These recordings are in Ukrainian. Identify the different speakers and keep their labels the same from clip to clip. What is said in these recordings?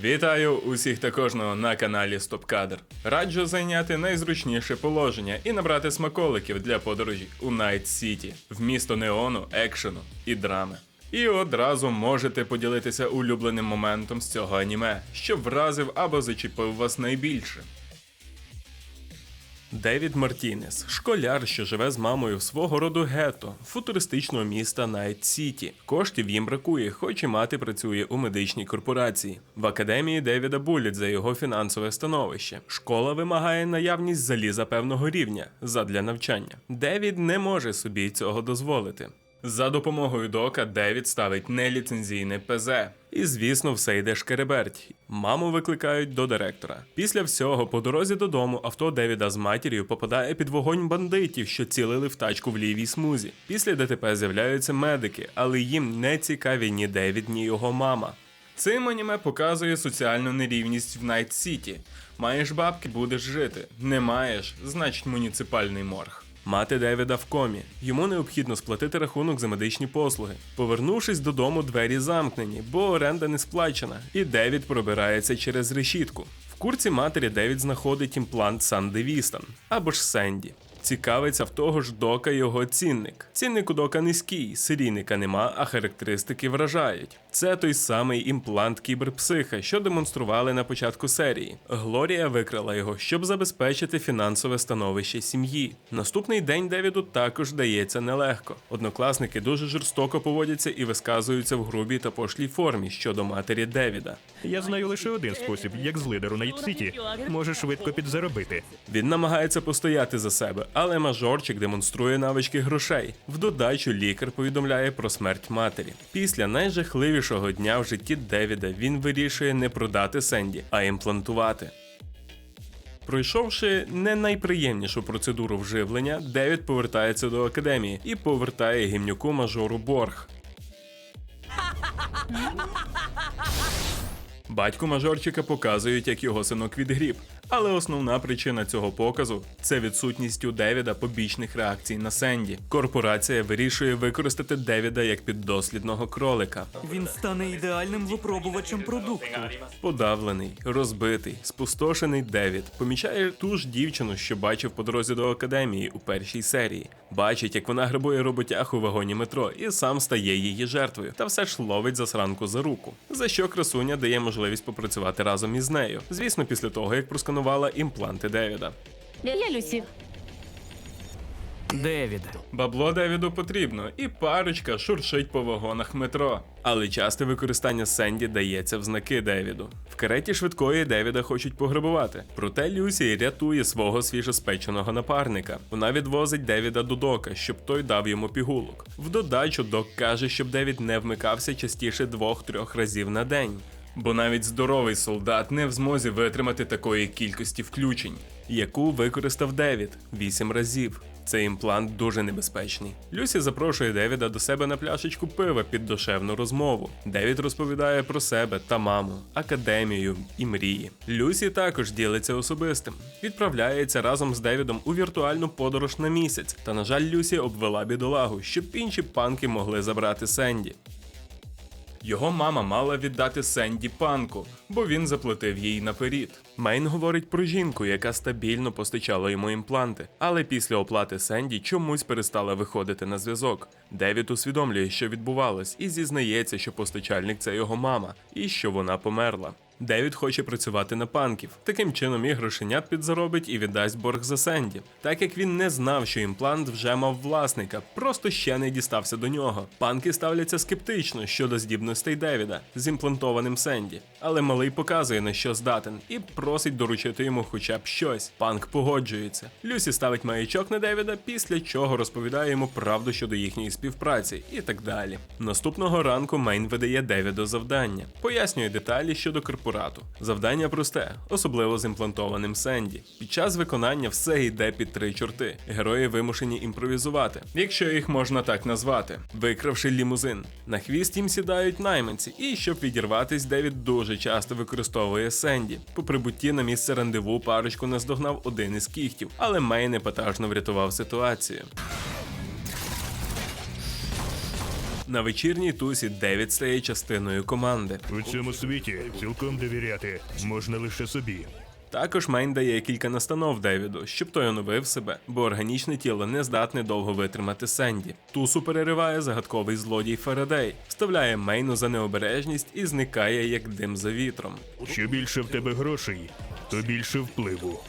Speaker 1: Вітаю усіх та кожного на каналі Стопкадр. Раджу зайняти найзручніше положення і набрати смаколиків для подорожі у Найт Сіті в місто неону, екшену і драми. І одразу можете поділитися улюбленим моментом з цього аніме, що вразив або зачепив вас найбільше. Девід Мартінес, школяр, що живе з мамою свого роду гетто, футуристичного міста Найт Сіті. Коштів їм бракує, хоч і мати працює у медичній корпорації. В академії Девіда булять за його фінансове становище. Школа вимагає наявність заліза певного рівня задля навчання. Девід не може собі цього дозволити. За допомогою дока Девід ставить неліцензійне ПЗ. І звісно, все йде шкереберть. Маму викликають до директора. Після всього, по дорозі додому, авто Девіда з матір'ю попадає під вогонь бандитів, що цілили в тачку в лівій смузі. Після ДТП з'являються медики, але їм не цікаві ні Девід, ні його мама. Цим аніме показує соціальну нерівність в Найт Сіті. Маєш бабки, будеш жити. Не маєш, значить муніципальний морг. Мати Девіда в комі. Йому необхідно сплатити рахунок за медичні послуги. Повернувшись додому, двері замкнені, бо оренда не сплачена, і Девід пробирається через решітку. В курці матері Девід знаходить імплант Санди Вістан або ж Сенді. Цікавиться в того ж дока його цінник. Цінник у дока низький, серійника нема, а характеристики вражають. Це той самий імплант кіберпсиха, що демонстрували на початку серії. Глорія викрала його, щоб забезпечити фінансове становище сім'ї. Наступний день Девіду також дається нелегко. Однокласники дуже жорстоко поводяться і висказуються в грубій та пошлій формі щодо матері Девіда.
Speaker 2: Я знаю лише один спосіб, як з лидеру Найт Сіті може швидко підзаробити.
Speaker 1: Він намагається постояти за себе, але мажорчик демонструє навички грошей. В додачу лікар повідомляє про смерть матері. Після найжахливішого дня в житті Девіда він вирішує не продати Сенді, а імплантувати. Пройшовши не найприємнішу процедуру вживлення, Девід повертається до академії і повертає гімнюку мажору борг. Батьку мажорчика показують, як його синок відгріб, але основна причина цього показу це відсутність у Девіда побічних реакцій на Сенді. Корпорація вирішує використати Девіда як піддослідного кролика.
Speaker 3: Він стане ідеальним випробувачем продукту.
Speaker 1: Подавлений, розбитий, спустошений Девід помічає ту ж дівчину, що бачив по дорозі до академії у першій серії. Бачить, як вона грабує роботяг у вагоні метро, і сам стає її жертвою, та все ж ловить засранку за руку. За що красуня дає можливість попрацювати разом із нею. Звісно, після того як просканувала імпланти Девіда.
Speaker 4: Я Люсі.
Speaker 3: Девід.
Speaker 1: Бабло Девіду потрібно, і парочка шуршить по вагонах метро. Але часте використання Сенді дається в знаки Девіду. В кареті швидкої Девіда хочуть пограбувати. Проте Люсі рятує свого свіжоспеченого напарника. Вона відвозить Девіда до Дока, щоб той дав йому пігулок. В додачу Док каже, щоб Девід не вмикався частіше двох-трьох разів на день. Бо навіть здоровий солдат не в змозі витримати такої кількості включень, яку використав Девід вісім разів. Цей імплант дуже небезпечний. Люсі запрошує Девіда до себе на пляшечку пива під душевну розмову. Девід розповідає про себе та маму, академію і мрії. Люсі також ділиться особистим. Відправляється разом з Девідом у віртуальну подорож на місяць. Та, на жаль, Люсі обвела бідолагу, щоб інші панки могли забрати Сенді. Його мама мала віддати Сенді панку, бо він заплатив їй наперед. Мейн говорить про жінку, яка стабільно постачала йому імпланти, але після оплати Сенді чомусь перестала виходити на зв'язок. Девід усвідомлює, що відбувалось, і зізнається, що постачальник це його мама, і що вона померла. Девід хоче працювати на панків. Таким чином і грошенят підзаробить і віддасть борг за Сенді. Так як він не знав, що імплант вже мав власника, просто ще не дістався до нього. Панки ставляться скептично щодо здібностей Девіда з імплантованим Сенді. Але малий показує на що здатен і просить доручити йому хоча б щось. Панк погоджується. Люсі ставить маячок на Девіда, після чого розповідає йому правду щодо їхньої співпраці і так далі. Наступного ранку Мейн видає Девіду завдання, пояснює деталі щодо корпорату. Завдання просте, особливо з імплантованим Сенді. Під час виконання все йде під три чорти. Герої вимушені імпровізувати, якщо їх можна так назвати, викравши лімузин. На хвіст їм сідають найманці, і щоб відірватись, Девід дуже часто використовує Сенді. По прибутті на місце рандеву парочку наздогнав один із кіхтів, але Мейн епатажно врятував ситуацію. На вечірній тусі Девід стає частиною команди.
Speaker 2: У цьому світі цілком довіряти можна лише собі.
Speaker 1: Також Мейн дає кілька настанов Девіду, щоб той оновив себе, бо органічне тіло не здатне довго витримати Сенді. Тусу перериває загадковий злодій Фарадей, вставляє Мейну за необережність і зникає як дим за вітром.
Speaker 2: Що більше в тебе грошей, то більше впливу.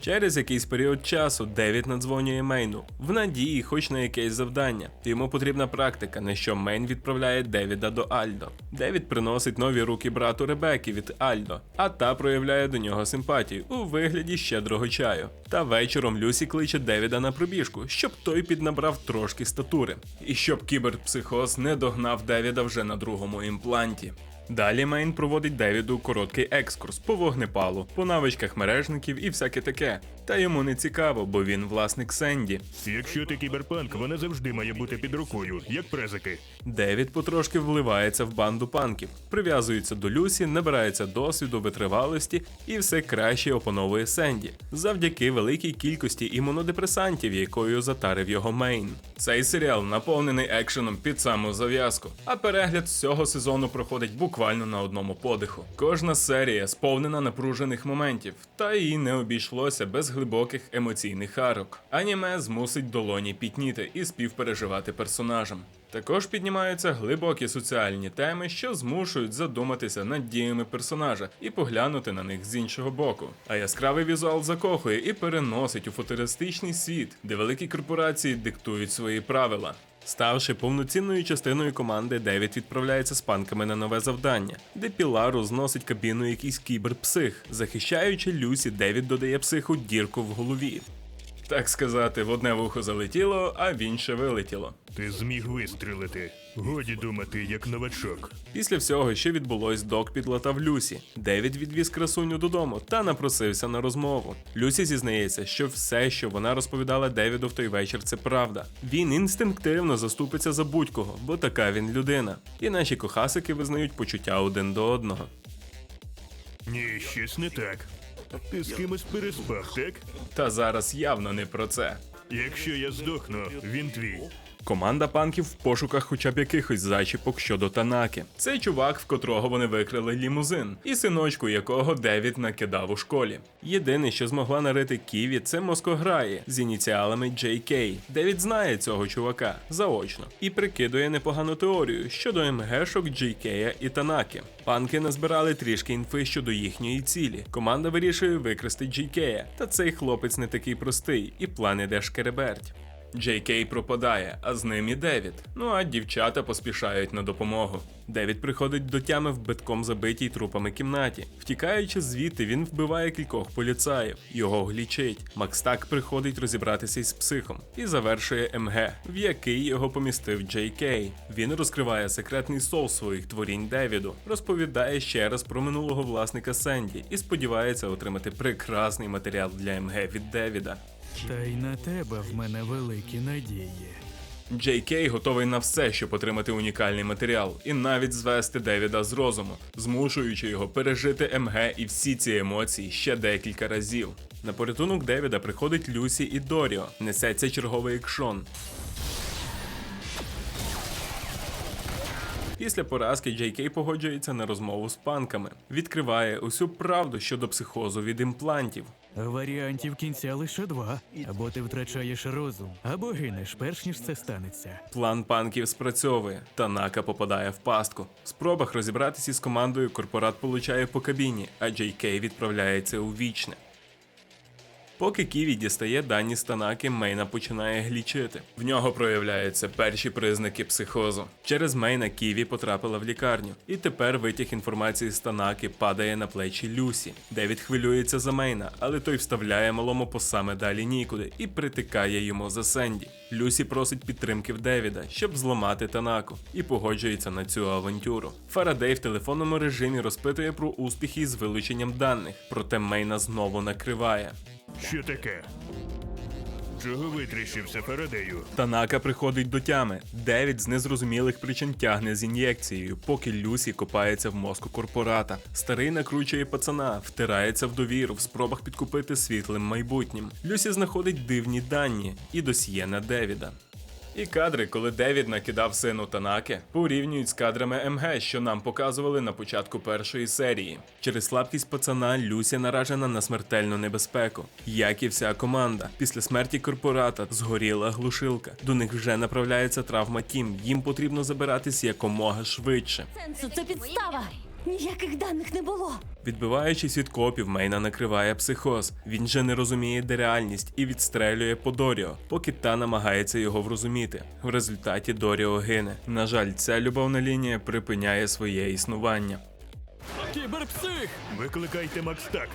Speaker 1: Через якийсь період часу Девід надзвонює Мейну в надії, хоч на якесь завдання. Йому потрібна практика, на що Мейн відправляє Девіда до Альдо. Девід приносить нові руки брату Ребеки від Альдо, а та проявляє до нього симпатію у вигляді щедрого чаю. Та вечором Люсі кличе Девіда на пробіжку, щоб той піднабрав трошки статури, і щоб кіберпсихоз не догнав Девіда вже на другому імпланті. Далі Мейн проводить Девіду короткий екскурс по вогнепалу, по навичках мережників і всяке таке. Та йому не цікаво, бо він власник Сенді.
Speaker 2: Якщо ти кіберпанк, вона завжди має бути під рукою, як презики.
Speaker 1: Девід потрошки вливається в банду панків, прив'язується до Люсі, набирається досвіду, витривалості і все краще опановує Сенді завдяки великій кількості імунодепресантів, якою затарив його Мейн. Цей серіал наповнений екшеном під саму зав'язку, а перегляд всього сезону проходить буквально на одному подиху. Кожна серія сповнена напружених моментів, та і не обійшлося без глибоких емоційних арок. Аніме змусить долоні пітніти і співпереживати персонажам. Також піднімаються глибокі соціальні теми, що змушують задуматися над діями персонажа і поглянути на них з іншого боку. А яскравий візуал закохує і переносить у футуристичний світ, де великі корпорації диктують свої правила. Ставши повноцінною частиною команди, Девід відправляється з панками на нове завдання, де Пілар розносить кабіну якийсь кіберпсих. Захищаючи Люсі, Девід додає психу дірку в голові. Так сказати, в одне вухо залетіло, а в інше вилетіло.
Speaker 2: Ти зміг вистрілити. Годі думати, як новачок.
Speaker 1: Після всього, що відбулось, док підлатав Люсі. Девід відвіз красуню додому та напросився на розмову. Люсі зізнається, що все, що вона розповідала Девіду в той вечір, це правда. Він інстинктивно заступиться за будь-кого, бо така він людина. І наші кохасики визнають почуття один до одного.
Speaker 2: Ні, щось не так. Ти з кимось переспав, так?
Speaker 1: Та зараз явно не про це.
Speaker 2: Якщо я здохну, він твій.
Speaker 1: Команда панків в пошуках хоча б якихось зачіпок щодо Танаки. Цей чувак, в котрого вони викрили лімузин, і синочку якого Девід накидав у школі. Єдине, що змогла нарити Ківі, це москограї з ініціалами JK. Девід знає цього чувака заочно і прикидує непогану теорію щодо МГшок JK і Танаки. Панки назбирали трішки інфи щодо їхньої цілі. Команда вирішує викрасти JK, та цей хлопець не такий простий, і план іде шкереберть. Джей Кей пропадає, а з ним і Девід. Ну а дівчата поспішають на допомогу. Девід приходить до тями в битком забитій трупами кімнаті. Втікаючи звідти, він вбиває кількох поліцаїв. Його глічить. Макстак приходить розібратися із психом і завершує МГ, в який його помістив Джей Кей. Він розкриває секретний соус своїх творінь Девіду, розповідає ще раз про минулого власника Сенді і сподівається отримати прекрасний матеріал для МГ від Девіда.
Speaker 3: Та й на тебе в мене великі надії.
Speaker 1: Кей готовий на все, щоб отримати унікальний матеріал, і навіть звести Девіда з розуму, змушуючи його пережити МГ і всі ці емоції ще декілька разів. На порятунок Девіда приходить Люсі і Доріо. Несеться черговий екшон. Після поразки Джей Кей погоджується на розмову з панками, відкриває усю правду щодо психозу від імплантів.
Speaker 3: Варіантів кінця лише два: або ти втрачаєш розум, або гинеш, перш ніж це станеться.
Speaker 1: План панків спрацьовує. Танака попадає в пастку. В спробах розібратися з командою корпорат получає по кабіні, а Кей відправляється у вічне. Поки Ківі дістає дані з Танаки, Мейна починає глічити. В нього проявляються перші признаки психозу. Через Мейна Ківі потрапила в лікарню, і тепер витяг інформації з Танаки падає на плечі Люсі. Девід хвилюється за Мейна, але той вставляє малому по саме далі нікуди і притикає йому за Сенді. Люсі просить підтримки в Девіда, щоб зламати Танаку, і погоджується на цю авантюру. Фарадей в телефонному режимі розпитує про успіхи з вилученням даних, проте Мейна знову накриває.
Speaker 2: Що таке? Чого витріщився Фарадею?
Speaker 1: Танака приходить до тями. Девід з незрозумілих причин тягне з ін'єкцією, поки Люсі копається в мозку корпората. Старий накручує пацана, втирається в довіру в спробах підкупити світлим майбутнім. Люсі знаходить дивні дані і досьє на Девіда. І кадри, коли Девід накидав сину Танаки, порівнюють з кадрами МГ, що нам показували на початку першої серії. Через слабкість пацана Люсі наражена на смертельну небезпеку, як і вся команда. Після смерті корпората згоріла глушилка. До них вже направляється травма Тім. Їм потрібно забиратись якомога швидше.
Speaker 4: Сенсу, це підстава. Ніяких даних не було.
Speaker 1: Відбиваючись від копів, Мейна накриває психоз. Він же не розуміє, де реальність, і відстрелює по Доріо, поки та намагається його врозуміти. В результаті Доріо гине. На жаль, ця любовна лінія припиняє своє існування.
Speaker 3: Кіберпсих!
Speaker 2: Викликайте Макстак.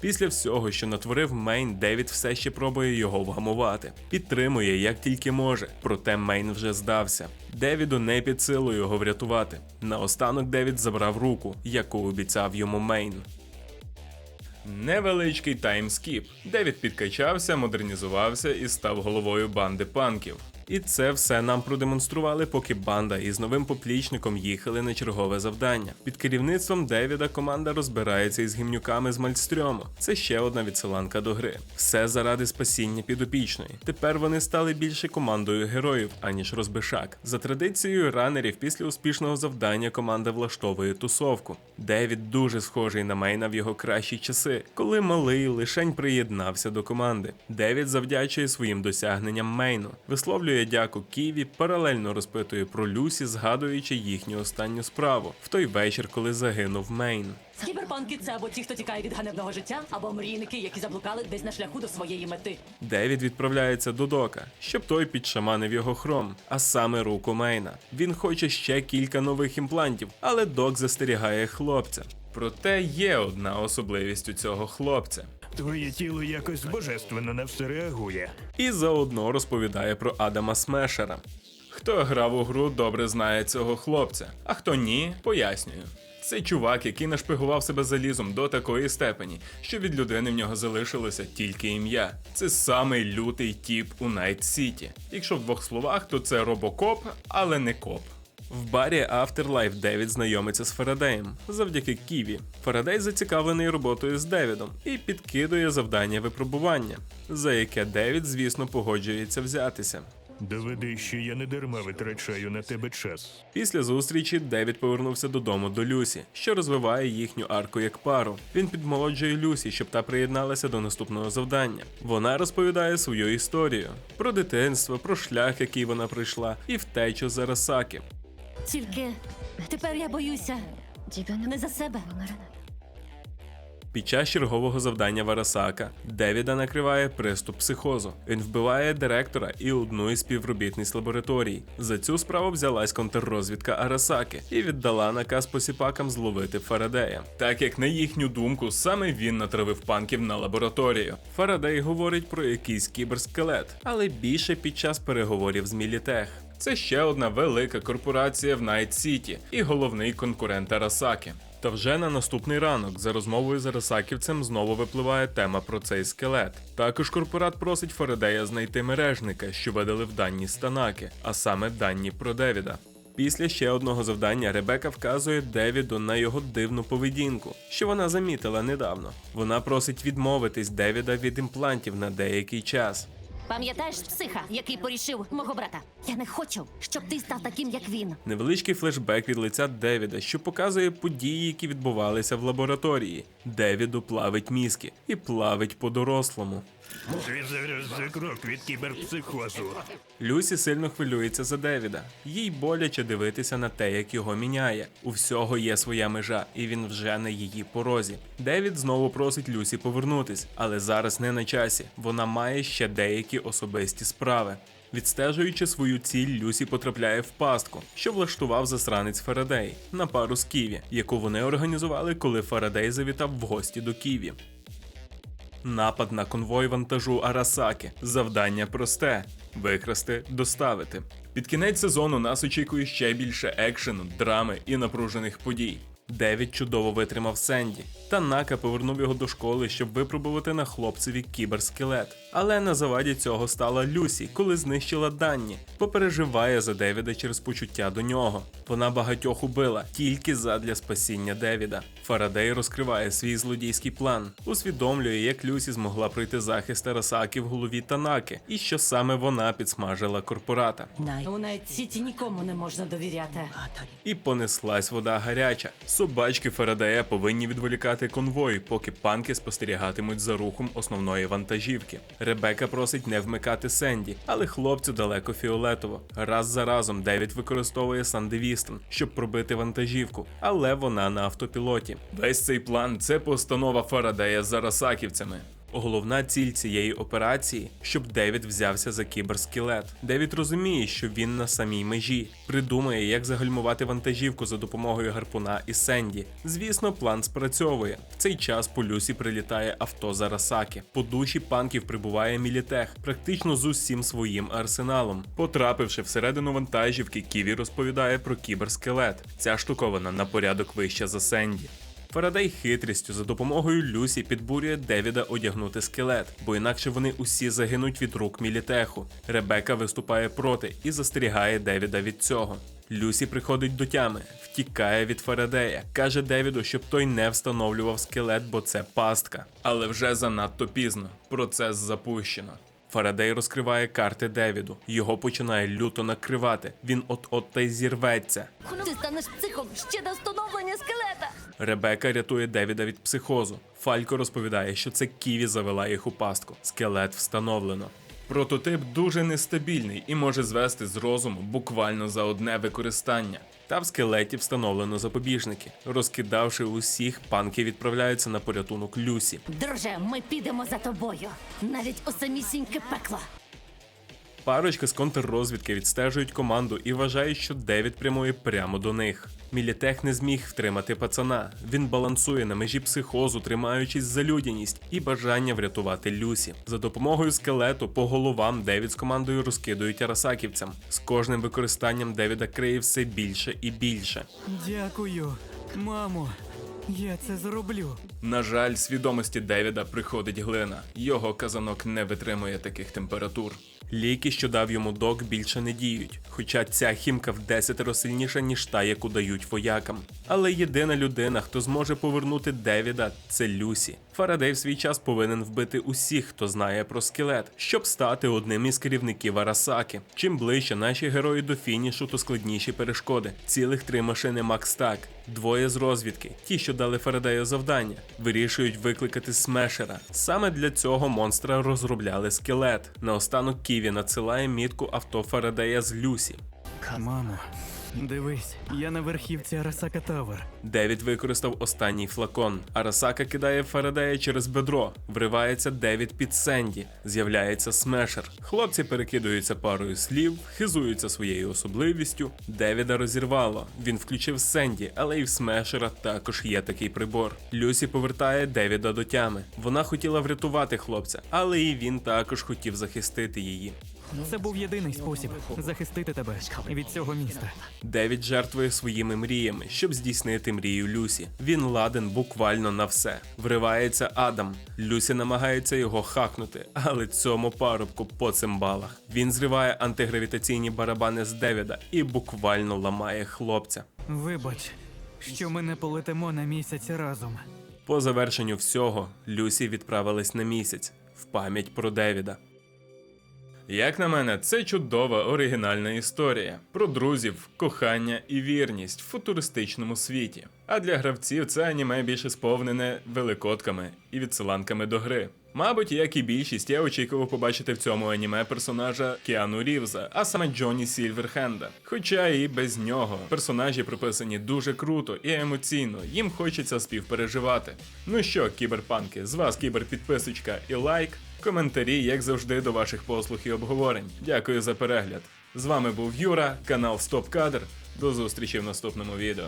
Speaker 1: Після всього, що натворив Мейн, Девід все ще пробує його вгамувати. Підтримує як тільки може, проте Мейн вже здався. Девіду не під силу його врятувати. Наостанок Девід забрав руку, яку обіцяв йому Мейн. Невеличкий таймскіп. Девід підкачався, модернізувався і став головою банди панків. І це все нам продемонстрували, поки банда із новим поплічником їхали на чергове завдання. Під керівництвом Девіда команда розбирається із гімнюками з Мальстрьому. Це ще одна відсиланка до гри. Все заради спасіння підопічної. Тепер вони стали більше командою героїв, аніж розбишак. За традицією ранерів після успішного завдання команда влаштовує тусовку. Девід дуже схожий на Мейна в його кращі часи, коли малий лишень приєднався до команди. Девід завдячує своїм досягненням Мейну, висловлює дяку Ківі, паралельно розпитує про Люсі, згадуючи їхню останню справу в той вечір, коли загинув Мейн.
Speaker 4: Кіберпанки це або ті, хто тікає від ганебного життя, або мрійники, які заблукали десь на шляху до своєї мети.
Speaker 1: Девід відправляється до Дока, щоб той підшаманив його хром, а саме руку Мейна. Він хоче ще кілька нових імплантів, але Док застерігає хлопця. Проте є одна особливість у цього хлопця.
Speaker 2: Твоє тіло якось божественно на все реагує.
Speaker 1: І заодно розповідає про Адама Смешера. Хто грав у гру, добре знає цього хлопця, а хто ні, пояснюю. Це чувак, який нашпигував себе залізом до такої степені, що від людини в нього залишилося тільки ім'я. Це самий лютий тіп у Найт Сіті. Якщо в двох словах, то це робокоп, але не коп. В барі Afterlife Девід знайомиться з Фарадеєм завдяки Ківі. Фарадей зацікавлений роботою з Девідом і підкидує завдання випробування, за яке Девід, звісно, погоджується взятися.
Speaker 2: Доведи, що я не дарма витрачаю на тебе час.
Speaker 1: Після зустрічі Девід повернувся додому до Люсі, що розвиває їхню арку як пару. Він підмолоджує Люсі, щоб та приєдналася до наступного завдання. Вона розповідає свою історію про дитинство, про шлях, який вона пройшла, і втечу з Арасаки.
Speaker 4: Тільки тепер я боюся не за себе.
Speaker 1: Під час чергового завдання Варасака Девіда накриває приступ психозу. Він вбиває директора і одну із співробітниць лабораторій. За цю справу взялась контррозвідка Арасаки і віддала наказ посіпакам зловити Фарадея. Так як на їхню думку, саме він натравив панків на лабораторію. Фарадей говорить про якийсь кіберскелет, але більше під час переговорів з Мілітех. Це ще одна велика корпорація в Найт Сіті і головний конкурент Арасаки. Та вже на наступний ранок за розмовою з Арасаківцем знову випливає тема про цей скелет. Також корпорат просить Фарадея знайти мережника, що видали в дані Станаки, а саме дані про Девіда. Після ще одного завдання Ребека вказує Девіду на його дивну поведінку, що вона замітила недавно. Вона просить відмовитись Девіда від імплантів на деякий час.
Speaker 4: Пам'ятаєш психа, який порішив мого брата? Я не хочу, щоб ти став таким, як він.
Speaker 1: Невеличкий флешбек від лиця Девіда, що показує події, які відбувалися в лабораторії. Девіду плавить мізки і плавить по-дорослому.
Speaker 2: Зараз крок.
Speaker 1: Люсі сильно хвилюється за Девіда. Їй боляче дивитися на те, як його міняє. У всього є своя межа, і він вже на її порозі. Девід знову просить Люсі повернутись, але зараз не на часі. Вона має ще деякі особисті справи. Відстежуючи свою ціль, Люсі потрапляє в пастку, що влаштував засранець Фарадей на пару з Ківі, яку вони організували, коли Фарадей завітав в гості до Ківі. Напад на конвой вантажу Арасаки. Завдання просте: викрасти, доставити. Під кінець сезону нас очікує ще більше екшену, драми і напружених подій. Девід чудово витримав Сенді. Танака повернув його до школи, щоб випробувати на хлопцеві кіберскелет. Але на заваді цього стала Люсі, коли знищила Данні. Попереживає за Девіда через почуття до нього. Вона багатьох убила тільки задля спасіння Девіда. Фарадей розкриває свій злодійський план, усвідомлює, як Люсі змогла пройти захист Арасаки в голові Танаки, і що саме вона підсмажила корпората.
Speaker 4: У Найт-Сіті нікому не можна довіряти.
Speaker 1: І понеслась вода гаряча. Собачки Фарадея повинні відволікати конвой, поки панки спостерігатимуть за рухом основної вантажівки. Ребека просить не вмикати Сенді, але хлопцю далеко фіолетово. Раз за разом Девід використовує Сандевістон, щоб пробити вантажівку, але вона на автопілоті. Весь цей план це постанова Фарадея за зарасаківцями. Головна ціль цієї операції, щоб Девід взявся за кіберскелет. Девід розуміє, що він на самій межі, придумає, як загальмувати вантажівку за допомогою гарпуна і Сенді. Звісно, план спрацьовує. В цей час по Люсі прилітає авто Зарасаки. По душі панків прибуває Мілітех, практично з усім своїм арсеналом. Потрапивши всередину вантажівки, Ківі розповідає про кіберскелет. Ця штуковина на порядок вища за Сенді. Фарадей хитрістю за допомогою Люсі підбурює Девіда одягнути скелет, бо інакше вони усі загинуть від рук Мілітеху. Ребека виступає проти і застерігає Девіда від цього. Люсі приходить до тями, втікає від Фарадея, каже Девіду, щоб той не встановлював скелет, бо це пастка. Але вже занадто пізно. Процес запущено. Фарадей розкриває карти Девіду. Його починає люто накривати. Він от-от та й зірветься.
Speaker 5: Ти станеш психом ще до встановлення скелета.
Speaker 1: Ребека рятує Девіда від психозу. Фалько розповідає, що це Ківі завела їх у пастку. Скелет встановлено. Прототип дуже нестабільний і може звести з розуму буквально за одне використання. Та в скелеті встановлено запобіжники. Розкидавши усіх, панки відправляються на порятунок Люсі.
Speaker 5: Друже, ми підемо за тобою. Навіть у самісіньке пекло.
Speaker 1: Парочка з контррозвідки відстежують команду і вважають, що Девід прямує прямо до них. Мілітех не зміг втримати пацана. Він балансує на межі психозу, тримаючись за людяність і бажання врятувати Люсі. За допомогою скелету по головам Девід з командою розкидують арасаківцям. З кожним використанням Девіда криє все більше і більше.
Speaker 3: Дякую, мамо. Я це зроблю.
Speaker 1: На жаль, свідомості Девіда приходить глина. Його казанок не витримує таких температур. Ліки, що дав йому док, більше не діють, хоча ця хімка в десятеро сильніша, ніж та, яку дають воякам. Але єдина людина, хто зможе повернути Девіда, це Люсі. Фарадей в свій час повинен вбити усіх, хто знає про скелет, щоб стати одним із керівників Арасаки. Чим ближче наші герої до фінішу, то складніші перешкоди. Цілих три машини Макстак, двоє з розвідки, ті, що дали Фарадею завдання, вирішують викликати смешера. Саме для цього монстра розробляли скелет. Наостанок Ківі надсилає мітку авто Фарадея з Люсі.
Speaker 3: Мамо, дивись, я на верхівці Арасака Тавер.
Speaker 1: Девід використав останній флакон. Арасака кидає Фарадея через бедро. Вривається Девід під Сенді. З'являється смешер. Хлопці перекидуються парою слів, хизуються своєю особливістю. Девіда розірвало. Він включив Сенді, але і в смешера також є такий прибор. Люсі повертає Девіда до тями. Вона хотіла врятувати хлопця, але і він також хотів захистити її.
Speaker 3: Це був єдиний спосіб захистити тебе від цього міста.
Speaker 1: Девід жертвує своїми мріями, щоб здійснити мрію Люсі. Він ладен буквально на все. Вривається Адам. Люсі намагається його хакнути, але цьому парубку по цимбалах. Він зриває антигравітаційні барабани з Девіда і буквально ламає хлопця.
Speaker 3: Вибач, що ми не полетимо на місяць разом.
Speaker 1: По завершенню всього Люсі відправилась на місяць в пам'ять про Девіда. Як на мене, це чудова оригінальна історія про друзів, кохання і вірність в футуристичному світі. А для гравців це аніме більше сповнене великодками і відсиланками до гри. Мабуть, як і більшість, я очікував побачити в цьому аніме персонажа Кіану Рівза, а саме Джонні Сільверхенда. Хоча і без нього персонажі прописані дуже круто і емоційно, їм хочеться співпереживати. Ну що, кіберпанки, з вас кіберпідписочка і лайк. Коментарі, як завжди, до ваших послуг і обговорень. Дякую за перегляд. З вами був Юра, канал Стоп Кадр. До зустрічі в наступному відео.